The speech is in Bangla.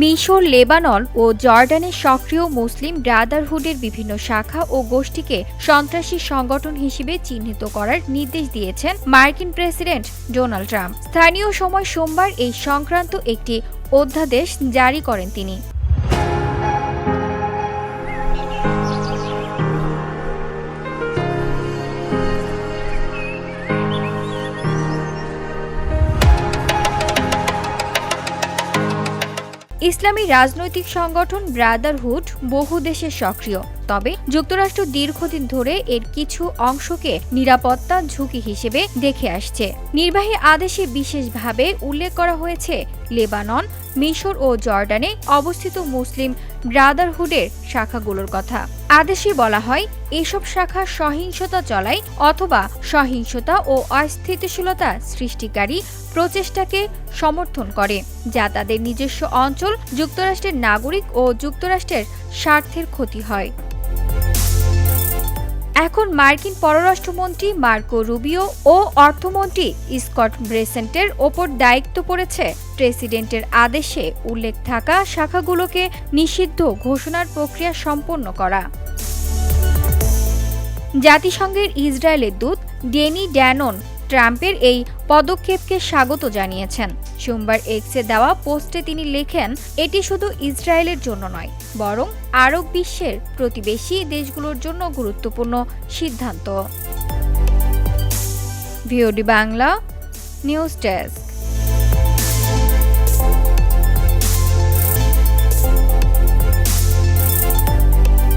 মিশর, লেবানন ও জর্ডানের সক্রিয় মুসলিম ব্রাদারহুডের বিভিন্ন শাখা ও গোষ্ঠীকে সন্ত্রাসী সংগঠন হিসেবে চিহ্নিত করার নির্দেশ দিয়েছেন মার্কিন প্রেসিডেন্ট ডোনাল্ড ট্রাম্প। স্থানীয় সময় সোমবার এই সংক্রান্ত একটি অধ্যাদেশ জারি করেন তিনি। ইসলামী রাজনৈতিক সংগঠন ব্রাদারহুড বহু দেশে সক্রিয়। তবে যুক্তরাষ্ট্র দীর্ঘদিন ধরে এর কিছু অংশকে নিরাপত্তা ঝুঁকি হিসেবে দেখে আসছে। নির্বাহী আদেশে বিশেষভাবে উল্লেখ করা হয়েছে, লেবানন, মিশর ও জর্ডানে অবস্থিত মুসলিম ব্রাদারহুডের শাখাগুলোর কথা। আদেশে বলা হয়, এসব শাখা সহিংসতা চলায় অথবা সহিংসতা ও অস্থিতিশীলতা সৃষ্টিকারী প্রচেষ্টাকে সমর্থন করে, যা তাদের নিজস্ব অঞ্চল, যুক্তরাষ্ট্রের নাগরিক ও যুক্তরাষ্ট্রের স্বার্থের ক্ষতি হয়। এখন মার্কিন পররাষ্ট্রমন্ত্রী মার্কো রুবিও ও অর্থমন্ত্রী স্কট ব্রেসেন্টের ওপর দায়িত্ব পড়েছে। প্রেসিডেন্টের আদেশে উল্লেখ থাকা শাখাগুলোকে নিষিদ্ধ ঘোষণার প্রক্রিয়া সম্পন্ন করা। জাতিসংঘের ইসরায়েলের দূত ডেনি ড্যানন ট্রাম্পের এই পদক্ষেপকে স্বাগত জানিয়েছেন। সোমবার এক্সে দেওয়া পোস্টে তিনি লেখেন, এটি শুধু ইসরায়েলের জন্য নয়, বরং আরব বিশ্বের প্রতিবেশী দেশগুলোর জন্য গুরুত্বপূর্ণ সিদ্ধান্ত। VOD Bangla, news desk.